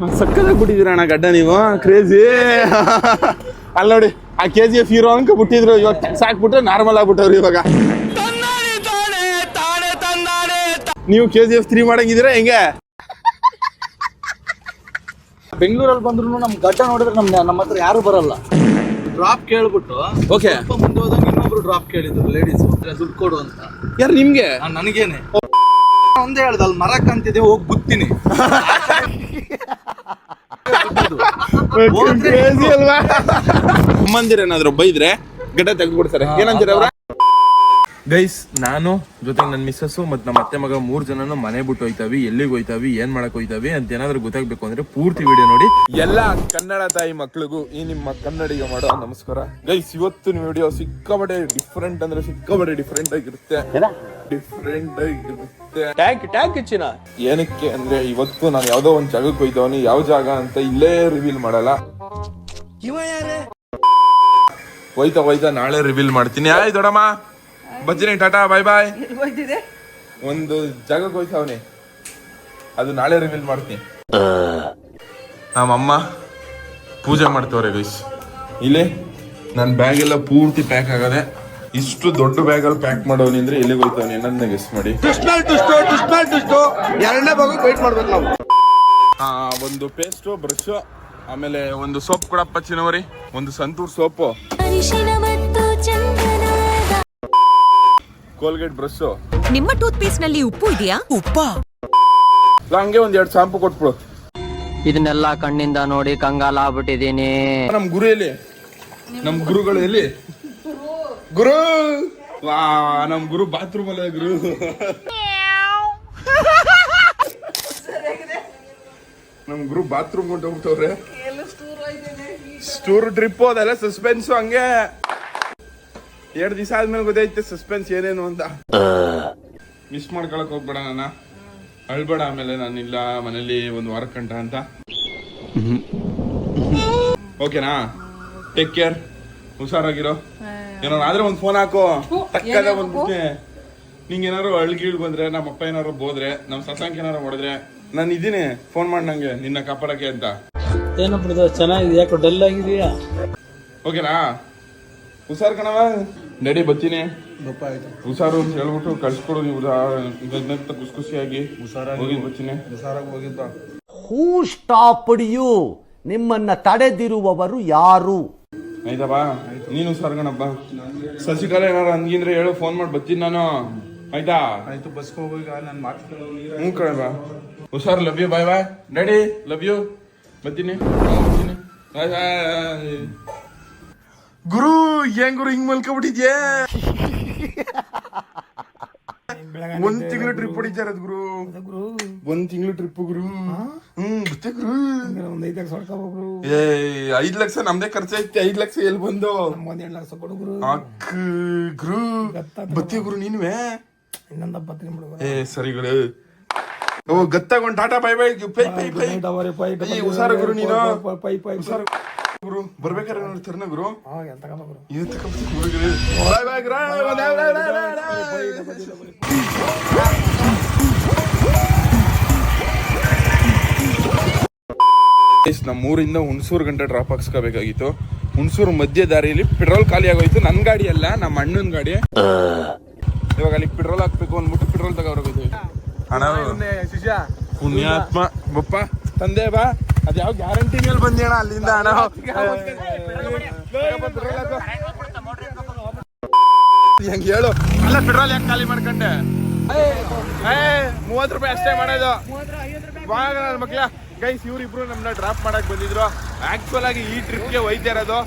ಸಕ್ಕದಾಗಿ ಬಿಟ್ಟಿದ್ದೀರ ಅಣ್ಣ ಗಡ್ಡ ನೀವು ಕ್ರೇಜಿ ಅಲ್ಲ ನೋಡಿ ಆ ಕೆ ಜಿ ಎಫ್ ಹೀರೋ ಅಂಕ ಬಿಟ್ಟಿದ್ರು ಇವಾಗ ಸಾಕ್ಬಿಟ್ರೆ ನಾರ್ಮಲ್ ಆಗ್ಬಿಟ್ಟವ್ರು ಇವಾಗ. ನೀವು ಕೆ ಜಿ ಎಫ್ ತ್ರೀ ಮಾಡಂಗಿದ್ದೀರಾ ಹೆಂಗೆ? ಬೆಂಗಳೂರಲ್ಲಿ ಬಂದ್ರು ನಮ್ ಗಡ್ಡ ನೋಡಿದ್ರೆ ನಮ್ ನಮ್ಮ ಹತ್ರ ಯಾರು ಬರಲ್ಲ. ಡ್ರಾಪ್ ಕೇಳ್ಬಿಟ್ಟು ಓಕೆ ಮುಂದೆ ಹೋದಾಗ ಇನ್ನೊಬ್ರು ಡ್ರಾಪ್ ಕೇಳಿದ್ರು ಲೇಡೀಸ್ ದುಡ್ಡು ಕೊಡು ಅಂತ. ಯಾರು ನಿಮ್ಗೆ? ನಾನ್ ನನಗೇನೆ. ಒಂದೇ ಹೇಳ್ದ ಅಲ್ಲಿ ಮರ ಕಂತಿದೆ ಹೋಗಿ ಗುತ್ತೀನಿ ಕ್ರೇಜಿ ಏನಾದ್ರು ಬೈದ್ರೆ ಗಡ್ಡ ತೆಗೆದ್ಬಿಡ್ತಾರೆ. ಏನಂತೀರ ಅವ್ರ? ಗೈಸ್ ನಾನು ಜೊತೆಗೆ ನನ್ನ ಮಿಸ್ಸಸ್ಸು ಮತ್ತು ನಮ್ಮ ಅತ್ತೆ ಮಗ ಮೂರು ಜನನು ಮನೆ ಬಿಟ್ಟು ಹೋಯ್ತಾವಿ ಎಲ್ಲಿಗೆ ಹೋಯ್ತಾವಿ ಏನು ಮಾಡಕ್ಕೆ ಹೋಯ್ತಾವಿ ಅಂತ ಏನಾದರೂ ಗೊತ್ತಾಗ್ಬೇಕು ಅಂದ್ರೆ ಪೂರ್ತಿ ವಿಡಿಯೋ ನೋಡಿ. ಎಲ್ಲ ಕನ್ನಡ ತಾಯಿ ಮಕ್ಳಿಗೂ ಈ ನಿಮ್ಮ ಕನ್ನಡಿಗೆ ಮಾಡೋ ನಮಸ್ಕಾರ. ಗೈಸ್ ಇವತ್ತಿನ ವಿಡಿಯೋ ಸಿಕ್ಕಾಬಡೆ ಡಿಫ್ರೆಂಟ್ ಅಂದ್ರೆ ಸಿಕ್ಕಾಬಡೆ ಡಿಫ್ರೆಂಟ್ ಆಗಿರುತ್ತೆ. ಡಿಫ್ರೆಂಟ್ ಆಗಿರುತ್ತೆ. ಟ್ಯಾಂಕ್ ಟ್ಯಾಂಕ್ ಹೆಚ್ಚಿನ ಏನಕ್ಕೆ ಅಂದ್ರೆ ಇವತ್ತು ನಾನು ಯಾವುದೋ ಒಂದು ಜಾಗಕ್ಕೆ ಹೋಯ್ತವನಿ ಯಾವ ಜಾಗ ಅಂತ ಇಲ್ಲೇ ರಿವೀಲ್ ಮಾಡಲ್ಲ. ಹೋಯ್ತಾ ಹೋಯ್ತಾ ನಾಳೆ ರಿವೀಲ್ ಮಾಡ್ತೀನಿ. ಆಯ್ ದೊಡಮ್ಮ ಬಜ್ಜಿನಿ ಟಾಟಾ ಬಾಯ್ ಬಾಯ್ ಒಂದು ಜಾಗಕ್ಕೆ ಹೋಯ್ತಾವನಿ ಅದು ನಾಳೆ ರಿವೀಲ್ ಮಾಡ್ತೀನಿ. ನಮ್ಮಮ್ಮ ಪೂಜೆ ಮಾಡ್ತವ್ರೆ ಗೈಸ್ ಇಲ್ಲಿ ನನ್ನ ಬ್ಯಾಗ್ ಎಲ್ಲ ಪೂರ್ತಿ ಪ್ಯಾಕ್ ಆಗದೆ ಇಷ್ಟು ದೊಡ್ಡ ಬ್ಯಾಗ್ ಅಲ್ಲಿ ಪ್ಯಾಕ್ ಮಾಡೋನಿ ಅಂದ್ರೆ ಎಲ್ಲಿಗೆ ಹೋಯ್ತಾವನಿ ನನ್ನ ಗೆಸ್ ಮಾಡಿ. ಎರಡನೇ ಭಾಗ ವೇಟ್ ಮಾಡ್ಬೇಕು ನಾವು. ಆ, ಒಂದು ಪೇಸ್ಟು ಬ್ರಷ್ ಆಮೇಲೆ ಒಂದು ಸೋಪ್ ಕೂಡ ಪಚ್ಚಿನವರಿ ಒಂದು ಸಂತೂರ್ ಸೋಪು ಕೋಲ್ಗೇಟ್ ಬ್ರಷ್ ನಿಮ್ಮ ಟೂತ್ ಪೇಸ್ಟ್ನಲ್ಲಿ ಉಪ್ಪು? ಇದೆಯಾ ಹಂಗೆ ಒಂದ್ ಎರಡು ಶಾಂಪು ಕೊಟ್ಬಿಡು. ಇದನ್ನೆಲ್ಲ ಕಣ್ಣಿಂದ ನೋಡಿ ಕಂಗಾಲ ಆಗ್ಬಿಟ್ಟಿದೀನಿ ನಮ್ ಗುರು ಎಲ್ಲಿ ನಮ್ ಗುರುಗಳು ಎಲ್ಲಿ? ಗುರು! ವಾ ನಮ್ ಗುರು ಬಾತ್ರೂಮ್ ಅಲ್ಲ ಗುರು. ನಮ್ ಗುರು ಬಾತ್ರೂಮ್ ಹೊಂಟೋಗ್ಬಿಟ್ಟವ್ರೆ. ಸ್ಟೂರ್ ಟ್ರಿಪ್ ಹೋದಲ್ಲ ಸಸ್ಪೆನ್ಸ್ ಹಂಗೆ. ಎರಡ್ ದಿವಸ ಆದ್ಮೇಲೆ ಗೊತ್ತಾಯ್ತು ಸಸ್ಪೆನ್ಸ್ ಏನೇನು ಅಂತ. ಮಿಸ್ ಮಾಡ್ಕೊಳಕ್ ಹೋಗ್ಬೇಡ ನನ್ನ ಅಳ್ಬೇಡ ಆಮೇಲೆ ನಾನಿಲ್ಲ ಮನೇಲಿ ಒಂದು ವಾರ ಕಂಟ ಅಂತ. ಓಕೆನಾ ಟೇಕ್ ಕೇರ್ ಹುಷಾರಾಗಿರೋ. ಏನಾರು ಆದ್ರೆ ಒಂದು ಫೋನ್ ಹಾಕೋ. ತಕ್ಕದ ಬಂದ್ಬಿಟ್ಟೆ. ನಿಂಗೆ ಏನಾರು ಅಳ್ಗಿಳ್ ಬಂದ್ರೆ ನಮ್ಮ ಅಪ್ಪ ಏನಾರು ಬೋದ್ರೆ ನಮ್ಮ ಸಸಾಂಕ್ ಏನಾರು ಹೊಡೆದ್ರೆ ನಾನು ಇದೀನಿ ಫೋನ್ ಮಾಡಿ ನಂಗೆ ನಿನ್ನ ಕಾಪಾಡಕ್ಕೆ ಅಂತ. ಏನಪ್ಪ ಚೆನ್ನಾಗಿದೆ ಯಾಕೋ ಡಲ್ ಆಗಿದೆಯಾ? ಓಕೆನಾ ಹುಷಾರ್ ಕಣವ ನಡಿ ಬತ್ತೀನಿ ಹುಷಾರು ಅಂತ ಹೇಳ್ಬಿಟ್ಟು ಕಳ್ಸ್ಕೊಡು ನೀವು. ಇದನ್ನಂತ ಖುಷಿ ಖುಷಿಯಾಗಿ ಹೋಗಿ ಬತ್ತೀನಿ ಹೂ ಸ್ಟಾಪ್ಡ್ ಯು ನಿಮ್ಮನ್ನ ತಡೆದಿರುವವರು ಯಾರು? ಆಯ್ತಪ್ಪ. ನೀನು ಹುಷಾರ್ ಕಣಪ್ಪ. ಸಸಿಕಾಲ ಏನಾರ ಅಂದ್ಗಿಂದ್ರೆ ಹೇಳು ಫೋನ್ ಮಾಡಿ ಬರ್ತೀನಿ ನಾನು. ಆಯ್ತಾ? ಆಯ್ತು ಬಸ್ ಹೋಗೋಗ ನಾನು ಮಾತು ಹ್ಞೂ ಕಣಪ್ಪ ಹುಷಾರ್ ಲವ್ ಯು ಬಾಯ್ ಬಾಯ್ ನಡಿ ಲವ್ ಯು ಬರ್ತೀನಿ. ಬರ್ತೀನಿ. ಬಾಯ್ ಬಾಯ್ ಗುರು ಏನ್ ಗುರು ಹಿಂಗ್ ಮಲ್ಕೊಬಿಟ್ಟಿದ್ಯಾ? ಒಂದ್ ತಿಂಗಳು ಟ್ರಿಪ್ ಹೊಡಿತಾರ ಗುರು. ಒಂದ್ ತಿಂಗಳು ಟ್ರಿಪ್ ಗುರು. ಹ್ಮ್, ಗೊತ್ತೇ ಗುರು. ಒಂದ್ ಐದ್ ಲಕ್ಷ ಗುರು ಏ, ಐದ್ ಲಕ್ಷ ನಮ್ದೇ ಖರ್ಚೈತಿ ಐದ್ ಲಕ್ಷ ಎಲ್ಲಿ ಬಂದು? ಒಂದ್ ಎರಡ್ ಲಕ್ಷ ಕೊಡು ಗುರು ಅಕ್ಕ, ಗುರು. ಬತ್ತಿ ಗುರು ನೀನುವೆ? ಇನ್ನೊಂದು ಬತ್ತೀನಿ ಬಿಡು ಏ, ಸರಿ ಗುರು. ಓ ಗತ್ತಾಗೊಂಡ್ ಟಾಟಾ ಬೈ ಬೈ ಪೈ ಪೈ ಪೈ. ಹುಷಾರು ಗುರು ನೀನು. ಪೈ ಪೈ ಹುಷಾರು ಗುರು ಬರ್ಬೇಕಾರೆ ನೋಡ್ತಾರನ ಗುರು ಎಂತ ಗುರು ಇದು ತಗೊಂಡ್ಬಿಟ್ಟು ಗುರು ಗುರು. ಬಾಯ್ ಬಾಯ್ ಗುರು. ಒಂದ್ ಎರಡ್ ಎರಡ್ ಎರಡ್ ಎರಡ್ ಎರಡ್. ನಮ್ಮ ಊರಿಂದ ಹುಣಸೂರು ಗಂಟೆ ಡ್ರಾಪ್ ಹಾಕ್ಸ್ಕೋಬೇಕಾಗಿತ್ತು ಹುಣಸೂರು ಮಧ್ಯ ದಾರಿಯಲ್ಲಿ ಪೆಟ್ರೋಲ್ ಖಾಲಿ ಆಗೋಯ್ತು ನನ್ನ ಗಾಡಿ ಅಲ್ಲ ನಮ್ಮ ಅಣ್ಣನ ಗಾಡಿ ಇವಾಗ ಅಲ್ಲಿ ಪೆಟ್ರೋಲ್ ಹಾಕ್ಬೇಕು ಅಂದ್ಬಿಟ್ಟು ಪೆಟ್ರೋಲ್ ತಗೋರ್ಬೇಕು ಹಣ ಪುಣ್ಯಾತ್ಮ ಬಪ್ಪ ತಂದೆ ಬಾ ಅದ್ಯಾವ ಗ್ಯಾರಂಟಿ ಮೇಲೆ ಬಂದೇಣ ಅಣ್ಣ ಅಲ್ಲಿಂದ ಹಣ ಹೆಂಗ್ ಹೇಳು? ಅಲ್ಲ ಪೆಟ್ರೋಲ್ ಯಾಕೆ ಖಾಲಿ ಮಾಡ್ಕೊಂಡೆ? ಮೂವತ್ತು ರೂಪಾಯಿ ಅಷ್ಟೇ ಮಾಡೋದು. ಮಕ್ಳ. ಗೈಸ್ ಇವ್ರಿಬ್ರು ನಮ್ಮನ್ನ ಡ್ರಾಪ್ ಮಾಡಕ್ ಬಂದಿದ್ರು. ಆಕ್ಚುಲ್ ಆಗಿ ಈ ಟ್ರಿಪ್ಗೆ ಒಯ್ತಾ ಇರೋದು.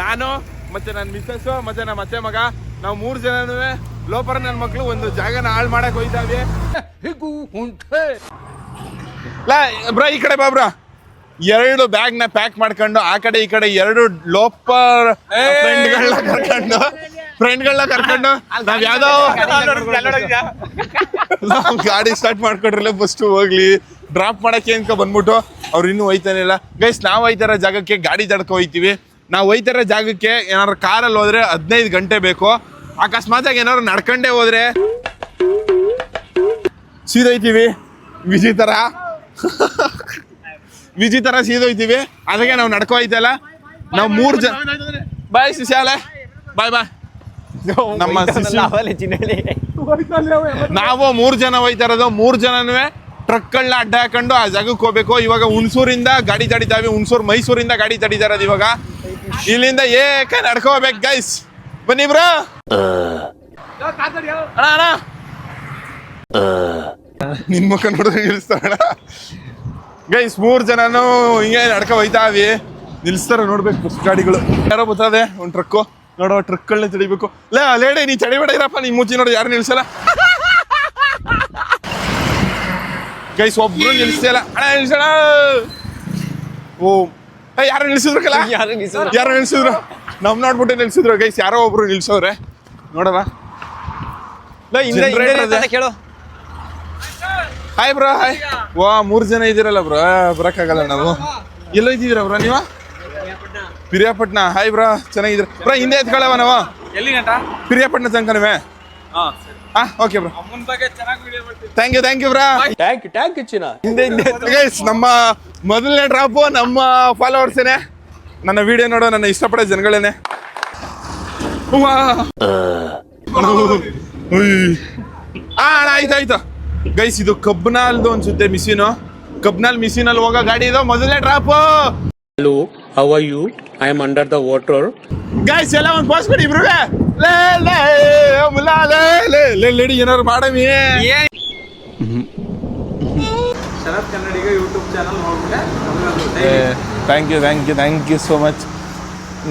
ನಾನು ಮತ್ತೆ ನನ್ನ ಮಿಸ್ಸಸ್ ಮತ್ತೆ ನಮ್ಮ ಅತ್ತೆ ಮಗ. ನಾವು ಮೂರು ಜನನೂ ಲೋಪರ್ ನನ್ನ ಮಕ್ಳು ಒಂದು ಜಾಗನ ಹಾಳು ಮಾಡಕ್ ಹೋಯ್ತಾವೆ ಬ್ರೋ ಈ ಕಡೆ ಬಾ ಬ್ರೋ. ಎರಡು ಬ್ಯಾಗ್ನ ಪ್ಯಾಕ್ ಮಾಡ್ಕೊಂಡು ಆ ಕಡೆ ಈ ಕಡೆ ಎರಡು ಲೋಪರ್ ಫ್ರೆಂಡ್ಗಳನ್ನ ಕರ್ಕೊಂಡು ಫ್ರೆಂಡ್ಗಳನ್ನ ಕರ್ಕೊಂಡು ನಾವ್ ಯಾವ್ದೋ ನಾವ್ ಗಾಡಿ ಸ್ಟಾರ್ಟ್ ಮಾಡ್ಕೊಂಡ್ರಲ್ಲ ಫಸ್ಟ್ ಹೋಗ್ಲಿ. ಡ್ರಾಪ್ ಮಾಡಕ್ಕೆ ಅಂತ ಬಂದ್ಬಿಟ್ಟು ಅವ್ರು ಇನ್ನೂ ಹೋಯ್ತಾನೆ ಇಲ್ಲ. ಗೈಸ್ ನಾವ್ ಹೋಯ್ತಾರ ಜಾಗಕ್ಕೆ ಗಾಡಿ ತಡ್ಕೊ ಹೋಯ್ತೀವಿ. ನಾವು ಹೋಯ್ತಾರ ಜಾಗಕ್ಕೆ ಏನಾದ್ರು ಕಾರಲ್ಲಿ ಹೋದ್ರೆ ಹದಿನೈದು ಗಂಟೆ ಬೇಕು. ಅಕಸ್ಮಾತ್ ಆಗಿ ಏನಾದ್ರು ನಡ್ಕೊಂಡೇ ಹೋದ್ರೆ ಸೀದೈತೀವಿ ವಿಜಿ ತರ ವಿಜಿ ತರ ಸೀದೋಯ್ತೀವಿ. ಅದಕ್ಕೆ ನಾವು ನಡ್ಕೋಯ್ತಲ್ಲ. ನಾವು ಮೂರ್ ಜನ ಬಾಯ್ ಶಿಶಾಲೆ ಬಾಯ್ ಬಾಯ್ ನಮ್ಮ ನಾವು ಮೂರ್ ಜನ ಹೋಯ್ತಾ ಇರೋದು ಮೂರ್ ಜನನೂ ಟ್ರಕ್ಗಳನ್ನ ಅಡ್ಡ ಹಾಕೊಂಡು ಆ ಜಾಗಕ್ಕೆ ಹೋಗ್ಬೇಕು. ಇವಾಗ ಹುಣಸೂರಿಂದ ಗಾಡಿ ತಡಿತಾವೆ. ಹುಣಸೂರು ಮೈಸೂರಿಂದ ಗಾಡಿ ತಡಿತಾ ಇರೋದು ಇವಾಗ. ಇಲ್ಲಿಂದ ಏಕ ನಡ್ಕೋಬೇಕು ಗೈಸ್ ಬನ್ನಿ ಬ್ರೋ. ಅಣ್ಣ ಅಣ್ಣ. ನಿನ್ ಮುಖ ನೋಡಿದ್ರೆ ನಿಲ್ಸ್ತಾರ ಗೈಸ್ ಮೂರ್ ಜನನು ಹಿಂಗೆ ನಡ್ಕೊ ಹೋಯ್ತಾವಿ ನಿಲ್ಸ್ತಾರ ನೋಡ್ಬೇಕು ಬಸ್ ಗಾಡಿಗಳು. ಯಾರೋ ಬರ್ತದೆ? ಒಂದ್ ಟ್ರಕ್ಕು ನೋಡೋ ಟ್ರಕ್ಗಳನ್ನ ತಡಿಬೇಕು. ಲೇ ಲೇಡಿ ನೀ ಚಡಿಬೇಡ ಇರಪ್ಪ ನೀ ಮೂಚಿ ನೋಡಿ ಯಾರು ನಿಲ್ಸಲ್ಲ? ಗೈಸ್ ಒಬ್ರು ನಿಲ್ಸಲ್ಲ ಅಣ್ಣ ನಿಲ್ಸಣ ಓ ಏ, ಯಾರು ನಿಲ್ಸಿದ್ರಲ್ಲ ಯಾರು ನಿಲ್ಸಿದ್ರು? ನಮ್ ನೋಡ್ಬಿಟ್ಟು ನಿಲ್ಸಿದ್ರು. ಗೈಸ್ ಯಾರೋ ಒಬ್ರು ನಿಲ್ಸವ್ರೆ ನೋಡವ ಕೇಳು ಹಾಯ್ ಬ್ರೋ ಹಾಯ್ ವಾ ಮೂರ್ ಜನ ಇದೀರಲ್ಲ ಬ್ರೋ ಬರಕ್ಕಾಗಲ್ಲ ನಾವು ಎಲ್ಲೋ ಇದ್ದೀರಾ ಬ್ರೋ ನೀವ ಪಿರಿಯಾಪಟ್ನ ಹಾಯ್ ಬ್ರೋ ಚೆನ್ನಾಗಿದ್ದೀರ ಬ್ರೋ ಹಿಂದೆ ಎತ್ಕೊಳ್ಳವ ನಾವು ಎಲ್ಲಿ ಪಿರಿಯಾಪಟ್ನ ತನಕನವೇ ಹಾ okay bro thank you thank you bro tank ಟ್ಯಾಂಕ್ ಚಿನ್ನ ಹಿಂದೆ ಹಿಂದೆ ನಮ್ಮ ಮೊದಲನೇ ಡ್ರಾಪು ನಮ್ಮ ಫಾಲೋವರ್ಸೇನೆ ನನ್ನ ವಿಡಿಯೋ ನೋಡೋ ನನ್ನ ಇಷ್ಟಪಡೋ ಜನಗಳೇನೆ. ಆ ಅಣ್ಣ ಆಯ್ತು ಆಯ್ತು ಗೈಸ್ ಇದು ಕಬ್ನಾಲ್ದು ಅನ್ಸುತ್ತೆ ಮಿಸಿನು ಕಬ್ನಾಲ್ ಮಿಸಿನಲ್ಲಿ ಹೋಗೋ ಗಾಡಿ ಇದೆ. ಮೊದಲನೇ drop hello how are you I am under the water guys ಎಲ್ಲ ಒಂದು ಪಾಸ್ ಬಿಡಿ ಇಬ್ರು. ಲೇ ಲೇ ಮುಲ್ಲಾ ಲೇ ಲೇ ಲೇ ಲೇಡಿ ಏನಾರು ಮಾಡಮಿ. Sharath Kannadiga YouTube channel ನೋಡ್ಬಿಟ್ಟೆ. Thank you thank you thank you so much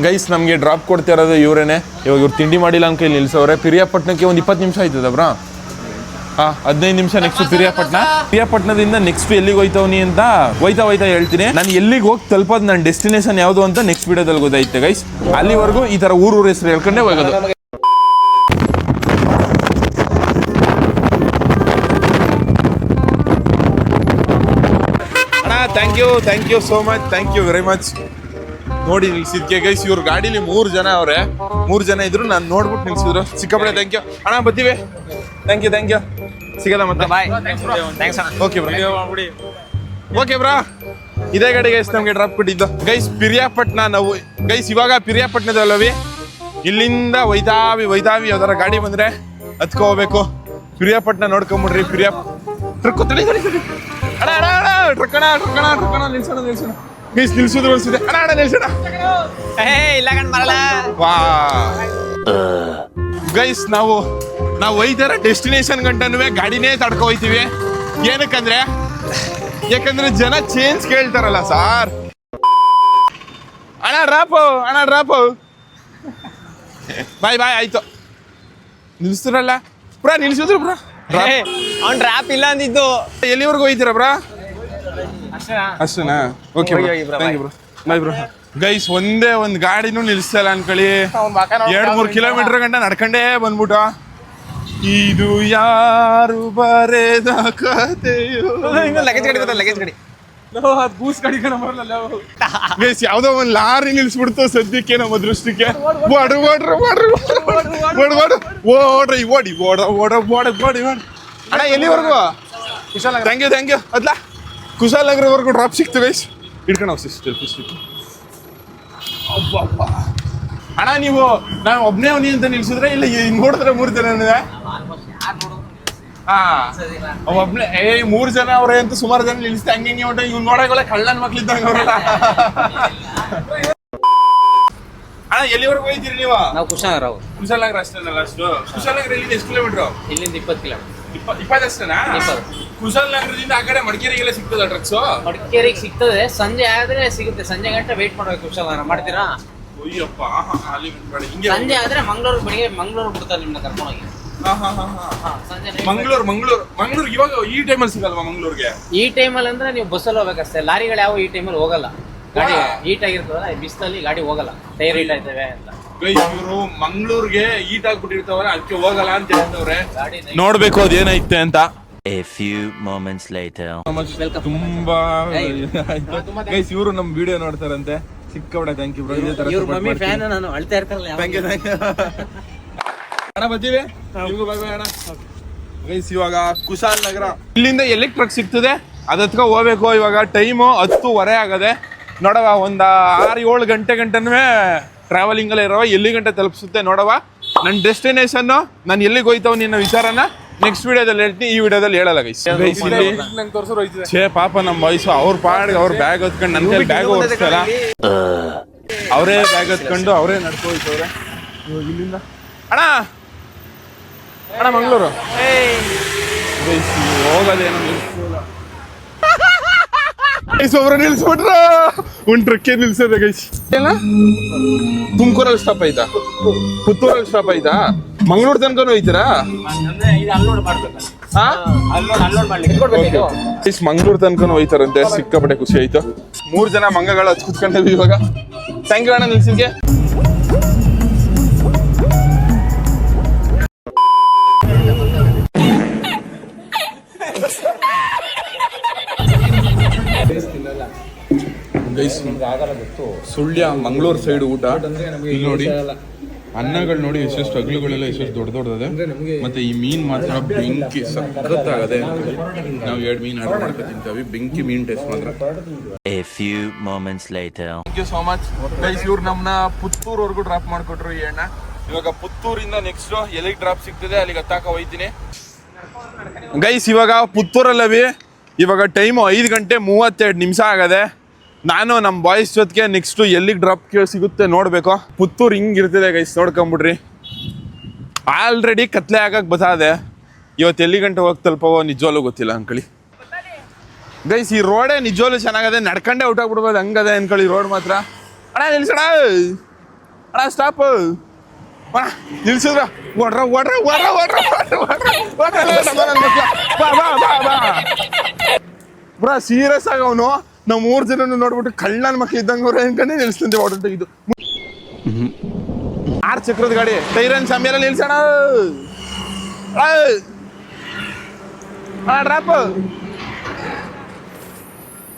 guys ನಮಗೆ ಡ್ರಾಪ್ ಕೊಡ್ತಾ ಇರೋದು ಇವರೇನೆ. ಇವಾಗ ಇವ್ರು ತಿಂಡಿ ಮಾಡಿಲ್ಲ ಅಂತ ಇಲ್ಲಿ ನಿಲ್ಸವ್ರೆ. ಪಿರಿಯಾಪಟ್ಟಣಕ್ಕೆ ಒಂದು ಇಪ್ಪತ್ತು ನಿಮಿಷ ಆಯ್ತದ ಬ್ರಾ? ಹಾ ಹದಿನೈದು ನಿಮಿಷ ನೆಕ್ಸ್ಟ್ ಪಿರಿಯಾಪಟ್ನ ಪಿರಿಯಾಪಟ್ನದಿಂದ ನೆಕ್ಸ್ಟ್ ಎಲ್ಲಿಗೆ ಹೋಯ್ತವನಿ ಅಂತ ಹೋಯ್ತಾ ಹೋಯ್ತಾ ಹೇಳ್ತೀನಿ. ನಾನು ಎಲ್ಲಿಗೆ ಹೋಗಿ ತಲುಪೋದು ನನ್ನ ಡೆಸ್ಟಿನೇಷನ್ ಯಾವುದು ಅಂತ ನೆಕ್ಸ್ಟ್ ವಿಡಿಯೋದಲ್ಲಿ ಗೊತ್ತಾಯ್ತೆ ಗೈಸ್ ಅಲ್ಲಿವರೆಗೂ ಈ ಥರ ಊರೂರ ಹೆಸರು ಹೇಳ್ಕೊಂಡೆ ಹೋಗೋದು. ಅಣ್ಣ thank you thank you so much thank you very much ನೋಡಿ ನಿಲ್ಸಿದ್ಕೆ ಗೈಸ್ ಇವ್ರ ಗಾಡಿಲಿ ಮೂರು ಜನ ಅವರೇ. ಮೂರು ಜನ ಇದ್ರು ನಾನು ನೋಡ್ಬಿಟ್ಟು ನಿಲ್ಸಿದ್ರು. ಸಿಕ್ಕಾಪಡೆ ಥ್ಯಾಂಕ್ ಯು ಅಣ್ಣ ಬರ್ತೀವಿ. ಥ್ಯಾಂಕ್ ಯು ಥ್ಯಾಂಕ್ ಯು ಸಿಗಲ್ಲ ಮತ್ತೆ? Bye okay bro okay bro ಇದೇ ಗಾಡಿ ಗೈಸ್ ನಮಗೆ ಡ್ರಾಪ್ ಕೊಟ್ಟಿದ್ದು. ಗೈಸ್ ಪಿರಿಯಾಪಟ್ನ ನಾವು ಗೈಸ್ ಇವಾಗ ಪಿರಿಯಾಪಟ್ನದಲ್ಲವಿ ಇಲ್ಲಿಂದ ವೈದಾವಿ ವೈದಾವಿ ಯಾವ್ದಾರ ಗಾಡಿ ಬಂದ್ರೆ ಹತ್ಕೊ ಹೋಗ್ಬೇಕು. ಪಿರಿಯಾಪಟ್ನ ನೋಡ್ಕೊಂಬಿಡ್ರಿ ಪಿರಿಯಾ ಟ್ರಕ್ ತಡಿ ತಡಿ ತಡಿ. ಅಣ್ಣ ಅಣ್ಣ ಅಣ್ಣ ಟ್ರಕ್ ಅಣ್ಣ ಟ್ರಕ್ ಅಣ್ಣ ಟ್ರಕ್ ಅಣ್ಣ ನಿಲ್ಸೋಣ ನಿಲ್ಸೋಣ ಗೈಸ್ ನಿಲ್ಸೋದು ಅನ್ಸಿದೆ ಅಣ್ಣ ಅಣ್ಣ ನಿಲ್ಸೋಣ ಇಲ್ಲ ಕಣ್ ಬರಲ್ಲ. ವಾ ಗೈಸ್ ನಾವು ನಾವು ಒಯ್ದಾರ ಡೆಸ್ಟಿನೇಷನ್ ಗಂಟನೂ ಗಾಡಿನೇ ತಡ್ಕೊ ಹೋಯ್ತೀವಿ. ಏನಕ್ಕಂದ್ರೆ ಯಾಕಂದ್ರೆ ಜನ ಚೇಂಜ್ ಕೇಳ್ತಾರಲ್ಲ ಸಾರ್. ಅಣ್ಣ ಡ್ರಾಪು ಅಣ್ಣ ಡ್ರಾಪು ಬಾಯ್ ಬಾಯ್ ಆಯ್ತು. ನಿಲ್ಸಿದ್ರಲ್ಲ ಬ್ರಾ ನಿಲ್ಸಿದ್ರು ಬ್ರಾ. ಅವ್ನ್ ಡ್ರಾಪ್ ಇಲ್ಲ ಅಂದಿದ್ದು. ಎಲ್ಲಿವರೆಗೂ ಹೋಯ್ತೀರಾ ಬ್ರಾ? ಅಷ್ಟೇನಾ? Okay thank you bro bye bro guys ಒಂದೇ ಒಂದು ಗಾಡಿನೂ ನಿಲ್ಸಲ್ಲ ಅನ್ಕೊಳ್ಳಿ. ಎರಡ್ ಮೂರ್ ಕಿಲೋಮೀಟರ್ ಗಂಟ ನಡ್ಕೊಂಡೇ ಬಂದ್ಬಿಟ್ಟು. ಇದು ಯಾರು ಬರೆದ ಕಥೆಯೋ? ಲಗೇಜ್ ಗಾಡಿ ಬರ್ತದೆ ಲಗೇಜ್ ಗಾಡಿ ಬೂಸ್ ಗಾಡಿ ಕಣ ಬರಲ್ಲ ಗೈಸ್ ಯಾವ್ದೋ ಒಂದ್ ಲಾರಿ ನಿಲ್ಸ್ಬಿಡ್ತು ಸದ್ಯಕ್ಕೆ ನಮ್ಮ ದೃಷ್ಟಿಗೆ. ಓಡ್ರಿ ಓಡ್ರಿ ಓಡ್ರಿ ಓಡ್ ಓಡು ಓಡ್ರಿ ಓಡಿ ಓಡ ಓಡ ಓಡ ಓಡಿ ಓಡಿ. ಅಣ್ಣ ಎಲ್ಲಿವರೆಗೂ? ಕುಶಾಲ ಥ್ಯಾಂಕ್ ಯು ಥ್ಯಾಂಕ್ ಯು. ಅದ್ಲ? ಕುಶಾಲ ನಗರವರೆಗೂ ಡ್ರಾಪ್ ಸಿಕ್ತು ಗೈಸ್. ಇಟ್ಕೊಂಡು ಹೋಗಿ ಸಿಸ್ಟರ್ ಅಣ್ಣ ನೀವು ನಾನು ಒಬ್ಬನೇ ಅವನಿ ಅಂತ ನಿಲ್ಸಿದ್ರೆ ಇಲ್ಲ ನೋಡಿದ್ರೆ ಮೂರು ಜನ ಹಾ. ಒಬ್ನೇ ಏ ಮೂರ್ ಜನ ಅವ್ರೆ ಅಂತ ಸುಮಾರು ಜನ ನಿಲ್ಸ್ತಾ ಹಂಗೆ ಹಿಂಗೆ ಹೊಂಟ ಇವ್ ನೋಡೋಲ್ಲ ಕಳ್ಳನ್ ಮಕ್ಳಿದ್ದಂಗೆ ಅವರೆಲ್ಲ. ಅಣ್ಣ ಎಲ್ಲಿವರೆಗೂ ಹೋಯ್ತೀರಿ ನೀವು? ನಾವು ಕುಶಾಲನಗರ ಅಷ್ಟೇನಲ್ಲ ಅಷ್ಟು ಕುಶಾಲನಗರ ಇಲ್ಲಿಂದ ಎಷ್ಟು ಕಿಲೋಮೀಟರ್ ಇಲ್ಲಿಂದ ಇಪ್ಪತ್ತು ಕಿಲೋಮೀಟರ್ ಇಪ್ಪತ್ತಷ್ಟೇನಾ ಇಪ್ಪತ್ತು. ಕುಶಾಲನಗರದಿಂದ ಆ ಕಡೆ ಮಡಿಕೇರಿಗೆಲ್ಲ ಸಿಗ್ತದ ಡ್ರಗ್ಸು ಮಡಿಕೇರಿಗೆ ಸಿಗ್ತದೆ. ಸಂಜೆ ಆದ್ರೆ ಸಿಗುತ್ತೆ. ಸಂಜೆ ಗಂಟೆ ವೇಟ್ ಮಾಡ್ಬೇಕು ಕುಶಾಲನಗರ. ಮಾಡ್ತೀರಾ? ಅಯ್ಯಪ್ಪ ಆಹಾ, ಅಲ್ಲಿ ಬೇಡ, ಹಿಂಗೆ ಸಂಜೆ ಆದ್ರೆ ಮಂಗಳೂರು ಬೆಳಿಗ್ಗೆ ಮಂಗಳೂರು ಬಿಡ್ತಾರೆ ನಿಮ್ನ ಕರ್ಕೊಂಡೋಗಿ. ಹಾ, ಹಾ, ಹಾ, ಹಾ. ಹಾ, ಸಂಜೆ night ಮಂಗಳೂರು ಮಂಗಳೂರು. ಮಂಗಳೂರಿಗೆ ಇವಾಗ ಈ ಟೈಮಲ್ಲಿ ಸಿಗಲ್ವಾ ಮಂಗಳೂರಿಗೆ? ಈ ಟೈಮಲ್ಲಿ ಅಂದ್ರೆ ನೀವು ಬಸ್ಸಲ್ಲಿ ಹೋಗ್ಬೇಕಷ್ಟೇ. ಲಾರಿಗಳು ಯಾವ ಈ ಟೈಮಲ್ಲಿ ಹೋಗಲ್ಲ. ಗಾಡಿ ಹೀಟ್ ಆಗಿರ್ತದಲ್ಲ ಬಿಸಿಲಲ್ಲಿ ಗಾಡಿ ಹೋಗಲ್ಲ. ಟೈರ್ ಹೀಟ್ ಆಯ್ತವೆ ಅಂತ. ಇವರು ಮಂಗಳೂರಿಗೆ ಈಟ್ ಆಗ್ಬಿಟ್ಟಿರ್ತಾವ್ರೆ ಅದಕ್ಕೆ ಹೋಗಲ್ಲ ಅಂತ ಹೇಳ್ತವ್ರೆ. ನೋಡ್ಬೇಕು ಅದೇನೈತೆ ಅಂತ. A few moments later. ತುಂಬಾ ಗೈಸ್ ಇವರು ನಮ್ ವಿಡಿಯೋ ನೋಡ್ತಾರಂತೆ. ಸಿಕ್ಕಾಬಡ ಥ್ಯಾಂಕ್ ಯು ಬ್ರೋ ಇದೇ ತರ ಇವ್ರ support ಮಮ್ಮಿ ಫ್ಯಾನ್ ನಾನು ಅಳ್ತಾ ಇರ್ತಾರಲ್ಲ ಥ್ಯಾಂಕ್ ಯು ಥ್ಯಾಂಕ್ you. ಅಣ್ಣ ಬರ್ತೀವಿ? ನಿಮ್ಗೂ bye bye ಅಣ್ಣ. ಗೈಸ್ ಇವಾಗ ಕುಶಾಲ್ ನಗರ. ಇಲ್ಲಿಂದ ಎಲ್ಲಿ ಟ್ರಕ್ ಸಿಗ್ತದೆ? ಅದತ್ಕ ಹೋಗ್ಬೇಕು ಇವಾಗ ಟೈಮು ಹತ್ತುವರೆ ಆಗದೆ. ನೋಡವ ಒಂದ ಆರು ಏಳು ಗಂಟೆ ಗಂಟೆನೂ ಟ್ರಾವೆಲಿಂಗ್ ಅಲ್ಲಿ ಇರೋ ಎಲ್ಲಿ ಗಂಟೆ ತಲುಪಿಸುತ್ತೆ ನೋಡವ ನನ್ನ ಡೆಸ್ಟಿನೇಷನ್ ನಾನು ಎಲ್ಲಿಗೆ ಹೋಯ್ತಾವ ನಿನ್ನ ವಿಚಾರನ ನೆಕ್ಸ್ಟ್ ವಿಡಿಯೋದಲ್ಲಿ ಹೇಳ್ತೀನಿ. ಈ ವಿಡಿಯೋದಲ್ಲಿ ಹೇಳಲ್ಲ ಗೈಸ್. ಛೇ ಪಾಪ ನಮ್ಮ ವಯಸ್ಸು ಅವ್ರ ಪಾಡಿಗೆ ಅವ್ರ ಬ್ಯಾಗ್ ಹೊತ್ಕೊಂಡು ನನ್ನ ಕೈಲಿ ಬ್ಯಾಗ್ ಓಡಿಸ್ತಾರ? ಅವರೇ ಬ್ಯಾಗ್ ಹೊತ್ಕೊಂಡು ಅವರೇ ನಡ್ಕೋಯ್ತವ್ರೆ ಇಲ್ಲಿಂದ ಅಣ್ಣ! ಅಣ್ಣ ಮಂಗಳೂರು. ಗೈಸ್ ಹೋಗೋದೇನೋ ಗೈಸ್ ಒಬ್ರು ನಿಲ್ಸ್ಬಿಟ್ರ. ಒಂದ್ ಟ್ರಕ್ಕೆ ನಿಲ್ಸದೆ ಗೈಸ್. ಏನ ತುಮಕೂರಲ್ಲಿ ಸ್ಟಾಪ್ ಆಯ್ತಾ? ಪುತ್ತೂರಲ್ಲಿ ಸ್ಟಾಪ್ ಆಯ್ತಾ? ಮಂಗಳೂರು ತನಕನೂ ಹೋಯ್ತೀರಾ? ಗೈಸ್ ಮಂಗಳೂರು ತನಕನೂ ಹೋಯ್ತಾರಂತೆ. ಸಿಕ್ಕಾಪಟ್ಟೆ ಖುಷಿ ಆಯ್ತು. ಮೂರ್ ಜನ ಮಂಗಗಳು ಹಚ್ ಕುತ್ಕೊಂಡಿದ್ವಿ ಇವಾಗ. ಥ್ಯಾಂಕ್ ಯು ಅಣ್ಣ ನಿಲ್ಸಿದ್ಗೆ ಗೈಸ್ ಸುಳ್ಯ ಮಂಗಳೂರು ಸೈಡ್ ಊಟ. ಇಲ್ಲಿ ನೋಡಿ ಅನ್ನಗಳು ನೋಡಿ ಎಷ್ಟೆಷ್ಟು ಅಗ್ಲುಗಳೆಲ್ಲ ಎಷ್ಟೆಷ್ಟು ದೊಡ್ಡ ದೊಡ್ಡದೆ ಮತ್ತೆ ಈ ಮೀನ್ ಮಾತ್ರ ಬೆಂಕಿ ಸಖತ್ತಾಗದೆ ನಾವು ಎರಡು ಮೀನ್ ಆರ್ಡರ್ ಮಾಡ್ಕೊ ತಿಂತೀವಿ. ಬೆಂಕಿ ಮೀನ್ ಟೇಸ್ಟ್ ಮಾತ್ರ. A few moments later thank you so much guys ಇವ್ರು ನಮ್ಮನ್ನ ಪುತ್ತೂರ್ವರೆಗೂ ಡ್ರಾಪ್ ಮಾಡ್ಕೊಟ್ರು ಈ ಅಣ್ಣ. ಇವಾಗ ಪುತ್ತೂರಿಂದ ನೆಕ್ಸ್ಟ್ ಎಲ್ಲಿಗೆ ಡ್ರಾಪ್ ಸಿಗ್ತದೆ ಅಲ್ಲಿಗೆ ಹತ್ತಾಕ ಹೋಯ್ತೀನಿ ಗೈಸ್ ಇವಾಗ ಪುತ್ತೂರಲ್ಲವಿ. ಇವಾಗ ಟೈಮು ಐದು ಗಂಟೆ ಮೂವತ್ತೆರಡು ನಿಮಿಷ ಆಗದೆ. ನಾನು ನಮ್ಮ ಬಾಯ್ಸ್ ಜೊತೆಗೆ ನೆಕ್ಸ್ಟ್ ಎಲ್ಲಿಗೆ ಡ್ರಾಪ್ ಸಿಗುತ್ತೆ ನೋಡಬೇಕು. ಪುತ್ತೂರು ಇರ್ತಿದೆ ಗೈಸ್ ನೋಡ್ಕೊಂಬಿಡ್ರಿ. ಆಲ್ರೆಡಿ ಕತ್ಲೆ ಆಗಕ್ಕೆ ಬಸಾದೆ. ಇವತ್ತು ಎಲ್ಲಿ ಗಂಟೆ ಹೋಗಿ ತಲುಪವೋ ನಿಜವಾಗ್ಲೂ ಗೊತ್ತಿಲ್ಲ ಅಂಕಳಿ. ಗೈಸ್ ಈ ರೋಡೇ ನಿಜವಾಗ್ಲೂ ಚೆನ್ನಾಗದೆ, ನಡ್ಕೊಂಡೇ ಊಟ ಬಿಡ್ಬೋದು ಹಂಗದೆ ಅನ್ಕೊಳ್ಳಿ ರೋಡ್ ಮಾತ್ರ. ಅಣ್ಣ ನಿಲ್ಸಣ ಅಣ್ಣ ಸ್ಟಾಪ್ ಅಣ್ಣ, ನಿಲ್ಸಿದ್ರ? ಓಡ್ರ ಓಡ್ರ ಓಡ್ರ ಓಡ್ರ ಓಡ್ರ ಬಾ ಬಾ ಬಾ ಬ್ರ ಸೀರಿಯಸ್ ಆಗ ಅವನು. ನಾವು ಮೂರು ಜನ ನೋಡ್ಬಿಟ್ಟು ಕಳ್ಳನ ಮಕ್ಕಳು ಇದ್ದಂಗೆ ಅವ್ರು ಅನ್ಕೊಂಡೆ ನಿಲ್ಸ್ತಂತೆ ಇದು. ಆರ್ ಚಕ್ರದ ಗಾಡಿ. ಟೈರನ್ ಸಮಯಲ್ಲ ನಿಲ್ಸೋಣ ಡ್ರಾಪ್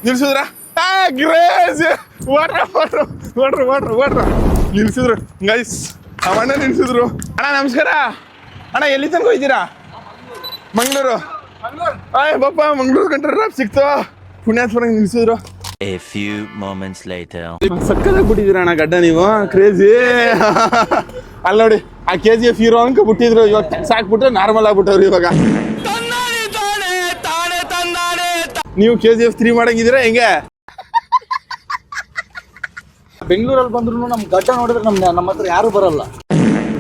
ನಿಲ್ಸಿದ್ರ? ಗ್ರೇಸ್ ವಾಟ್ರ ವಾಟ್ರ ವಾಟ್ರ ವಾಟ್ರ ವಾಟ್ರ ನಿಲ್ಸಿದ್ರು. ಗೈಸ್ ಅವಣ್ಣ ನಿಲ್ಸಿದ್ರು. ಅಣ್ಣ, ನಮಸ್ಕಾರ. ಅಣ್ಣ ಎಲ್ಲಿ ತನಕ ಹೋಯ್ತೀರಾ ಮಂಗಳೂರು. ಅಯ್ಯ ಬಾಪ ಮಂಗಳೂರು ಗಂಟೆ ಡ್ರಾಪ್ ಸಿಕ್ತು. ಪುಣ್ಯಾತ್ಮರಂಗ್ ನಿಲ್ಸಿದ್ರು. ಎ ಫ್ಯೂ ಮೊಮೆಂಟ್ಸ್ ಲೇಟರ್ ಸಕ್ಕದಾಗಿ ಬಿಟ್ಟಿದ್ದೀರ ಅಣ್ಣ ಗಡ್ಡ ನೀವು ಕ್ರೇಜಿ ಅಲ್ಲ ನೋಡಿ ಆ ಕೆ ಜಿ ಎಫ್ ಹೀರೋ ಅಂಕ ಬಿಟ್ಟಿದ್ರು ಇವಾಗ ಸಾಕ್ಬಿಟ್ರೆ ನಾರ್ಮಲ್ ಆಗ್ಬಿಟ್ಟವ್ರು ಇವಾಗ. ನೀವು ಕೆ ಜಿ ಎಫ್ ತ್ರೀ ಮಾಡಂಗಿದ್ದೀರಾ ಹೆಂಗೆ? ಬೆಂಗಳೂರಲ್ಲಿ ಬಂದ್ರು ನಮ್ ಗಡ್ಡ ನೋಡಿದ್ರೆ ನಮ್ ನಮ್ಮ ಹತ್ರ ಯಾರು ಬರಲ್ಲ.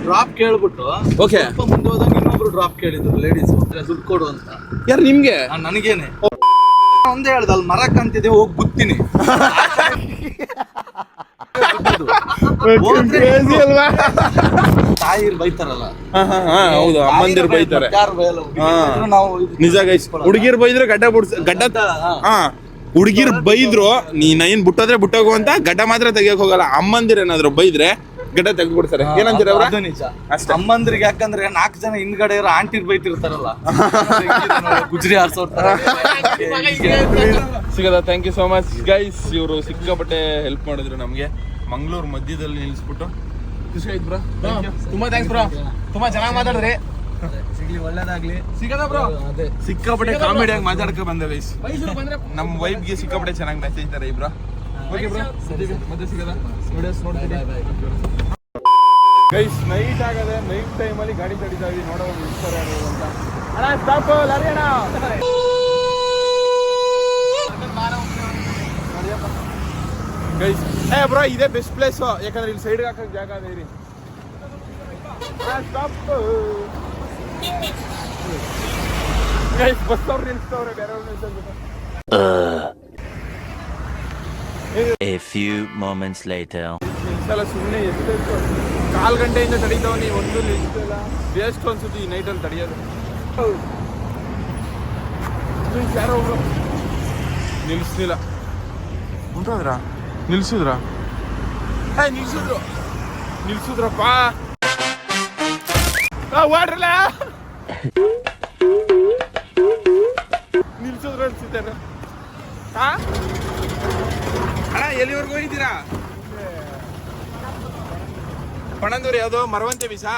ಡ್ರಾಪ್ ಕೇಳ್ಬಿಟ್ಟು ಓಕೆ ಮುಂದೆ ಹೋದಾಗ ಇನ್ನೊಬ್ರು ಡ್ರಾಪ್ ಕೇಳಿದ್ರು ಲೇಡೀಸ್ ದುಡ್ಡು ಕೊಡು ಅಂತ. ಯಾರು ನಿಮ್ಗೆ? ನಾನ್ ನನಗೇನೆ. ಒಂದೇ ಹೇಳ್ದ ಅಲ್ಲಿ ಮರ ಕಂತಿದೆ ಹೋಗಿ ಗುತ್ತೀನಿ ಕ್ರೇಜಿ ಅಲ್ವಾ? ತಾಯಿ ಬೈತಾರಲ್ಲ. ಹೌದು ಅಮ್ಮಂದಿರು ಬೈತಾರೆ. ನಾವು ನಿಜ ಗೈಸ್ ಹುಡುಗಿರ್ ಬೈದ್ರೆ ಗಡ್ಡ ಬಿಡ್ಸ ಗಡ್ಡ ಹಾ. ಹುಡುಗಿರ್ ಬೈದ್ರು ನೀ ಏನ್ ಬಿಟ್ಟೋದ್ರೆ ಬಿಟ್ಟೋಗು ಅಂತ ಗಡ್ಡ ಮಾತ್ರ ತೆಗಿಯಕ್ ಹೋಗಲ್ಲ. ಅಮ್ಮಂದಿರ್ ಏನಾದ್ರು ಬೈದ್ರೆ ಗಡ್ಡ ತೆಗ್ದು ಬಿಡ್ತಾರೆ ಏನಂತೀರ ಅವ್ರ? ಅದು ನಿಜ. ಅಷ್ಟೇ. ಅಮ್ಮಂದ್ರಿಗೆ ಯಾಕಂದ್ರೆ ನಾಲ್ಕು ಜನ ಹಿಂದ್ಗಡೆ ಇರೋ ಆಂಟಿ ಬೈತಿರ್ತಾರಲ್ಲ. ಗುಜ್ರಿ ಆರ್ಸೋರ್ತಾರೆ ತರ. ಸಿಗದ thank you so much guys ಇವರು ಸಿಕ್ಕಾಪಟ್ಟೆ ಹೆಲ್ಪ್ ಮಾಡಿದ್ರು ನಮಗೆ. ಮಂಗಳೂರು ಮಧ್ಯದಲ್ಲಿ ನಿಲ್ಲಿಸ್ಬಿಟ್ಟು ಖುಷಿ ಆಯ್ತು ಬ್ರೋ ತುಂಬಾ ಥ್ಯಾಂಕ್ಸ್ ಬ್ರೋ ತುಂಬಾ ಚೆನ್ನಾಗಿ ಮಾತಾಡಿದ್ರಿ. ಸಿಗ್ಲಿ ಒಳ್ಳೇದಾಗ್ಲಿ. ಸಿಗದ ಬ್ರೋ ಅದೇ. ಸಿಕ್ಕಾಪಟ್ಟೆ ಕಾಮಿಡಿಯಾಗಿ ಮಾತಾಡ್ಕೊ ಬಂದೆ ಗೈಸ್ ನಮ್ಮ ವೈಫ್ಗೆ ಸಿಕ್ಕಾಪಟ್ಟೆ ಚೆನ್ನಾಗಿ ಮೆಸೇಜ್ ಇದ್ದಾರೆ ಇಬ್ರು ಓಕೆ ಬ್ರೋ ಮತ್ತೆ ಸಿಗದ? ವಿಡಿಯೋಸ್ ನೋಡ್ತೀನಿ. ಗೈಸ್ ನೈಟ್ ಆಗದೆ ನೈಟ್ ಅಲ್ಲಿ ಗಾಡಿ ತಡಿತಾ ಇದೀವಿ ನೋಡೋ ನಿಲ್ಸ್ತಾರೆ ಯಾರು ಅಂತ. ಅಣ್ಣ ಸ್ಟಾಪ್ ಲಾರಿ ಅಣ್ಣ. ಗೈಸ್ ಏ ಬ್ರೋ ಇದೇ ಬೆಸ್ಟ್ ಪ್ಲೇಸ್ ಯಾಕಂದ್ರೆ ಇಲ್ಲಿ ಸೈಡ್ ಹಾಕಕ್ ಜಾಗ ಅದೇ ರೀ. ಸ್ಟಾಪ್ ಗೈಸ್ ಬಸ್ ಅವ್ರು ನಿಲ್ಸ್ತವ್ರೆ ಬೇರೆ ಅವ್ರು ನಿಲ್ಸೋದು A few moments later. ಕಾಲು ಗಂಟೆಯಿಂದ ತಡೀತಾವ ನೀವು ಒಂದು ಬೇಸ್ಟ್ ಅನ್ಸುತ್ತೆ ಈ ನೈಟಲ್ಲಿ ತಡೆಯೋದು. ಹೌದು. ಯಾರೋ ಒಬ್ರು? ನಿಲ್ಲಿಸ್ಲಿಲ್ಲ ಉಂಟಾದ್ರ? ನಿಲ್ಸಿದ್ರ? ಹೇ ನಿಲ್ಸಿದ್ರು. ನಿಲ್ಸಿದ್ರಪ್ಪ. ವಾಡ್ರಲ್ಲ ನಿಲ್ಸಿದ್ರು ಅನ್ಸುತ್ತೆ ಹಾ ಅಣ್ಣ ಎಲ್ಲಿವರೆಗೂ ಹೋಗಿದ್ದೀರಾ? ಪಣಂದೂರು ಯಾವುದು? ಮರವಂತೆ ಬೀಸಾ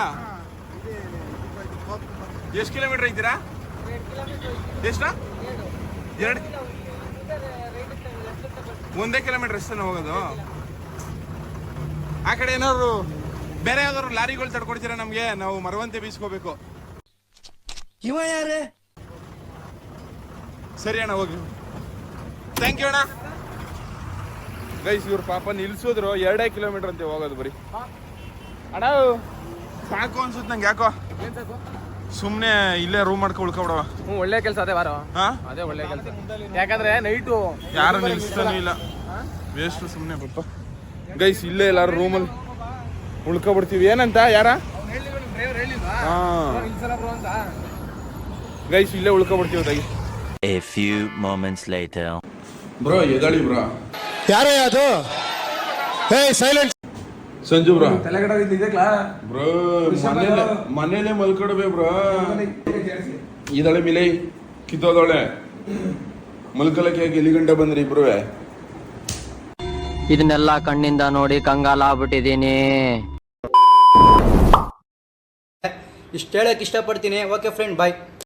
ಎಷ್ಟು ಕಿಲೋಮೀಟರ್ ಐತೀರಾ? ಎಷ್ಟು? ಎರಡು. ಒಂದೇ ಕಿಲೋಮೀಟರ್ ಎಷ್ಟನ್ನ ಹೋಗೋದು? ಆ ಕಡೆ ಏನಾದ್ರು ಬೇರೆ ಯಾವ್ದಾದ್ರು ಲಾರಿಗಳು ತಡ್ಕೊಡ್ತೀರಾ ನಮ್ಗೆ? ನಾವು ಮರವಂತೆ ಬೀಸ್ಕೋಬೇಕು ಇವ ಯಾರೇ? ಸರಿ ಅಣ್ಣ ಹೋಗಿ. ಥ್ಯಾಂಕ್ ಯು ಅಣ್ಣ. ಗೈಸ್ ಇವ್ರ ಪಾಪ ನಿಲ್ಸಿದ್ರು. ಎರಡೇ ಕಿಲೋಮೀಟರ್ ಅಂತ ಹೋಗೋದು ಬರೀ. ಅಣ್ಣ ಸಾಕು ಅನ್ಸುತ್ತೆ ನಂಗೆ ಯಾಕೋ? ಸುಮ್ಮನೆ ಇಲ್ಲೇ ರೂಮ್ ಮಾಡ್ಕೊ ಉಳ್ಕೊಬಿಡವ. ಹ್ಞೂ ಒಳ್ಳೆ ಕೆಲಸ ಅದೇ ಬಾರೋ ಹಾ? ಅದೇ ಒಳ್ಳೆ ಕೆಲಸ. ಯಾಕಂದ್ರೆ ನೈಟು ಯಾರು ನಿಲ್ಸ್ತಾನೂ ಇಲ್ಲ. ವೇಸ್ಟ್ ಸುಮ್ಮನೆ ಬಪ್ಪ ಗೈಸ್ ಇಲ್ಲೇ ಎಲ್ಲಾರು ರೂಮಲ್ಲಿ ಉಳ್ಕೊಬಿಡ್ತೀವಿ. ಏನಂತ ಯಾರ? ಹಾ. ಗೈಸ್ ಇಲ್ಲೇ ಉಳ್ಕೊಬಿಡ್ತೀವಿ ತಾಯಿ. A few moments later. Bro ಎದಳಿ bro ಯಾರೇ ಅದು? Hey, silent Sanju bro. Bro ಮನೇಲೆ ಮನೇಲೆ ಬ್ರ ಬ್ರೋ. ಇದಳೆ ಮಿಲೆ ಕಿತ್ತೋದಳೆ. ಮಲ್ಕಲಕ್ಕೆ ಗಿಲಿಗಂಡ ಗಂಟೆ ಬಂದ್ರಿ ಇಬ್ರು ಇದನ್ನೆಲ್ಲ ಕಣ್ಣಿಂದ ನೋಡಿ ಕಂಗಾಲ ಆಗ್ಬಿಟ್ಟಿದೀನಿ ಇಷ್ಟು ಹೇಳಕ್ ಇಷ್ಟಪಡ್ತೀನಿ. Okay friend bye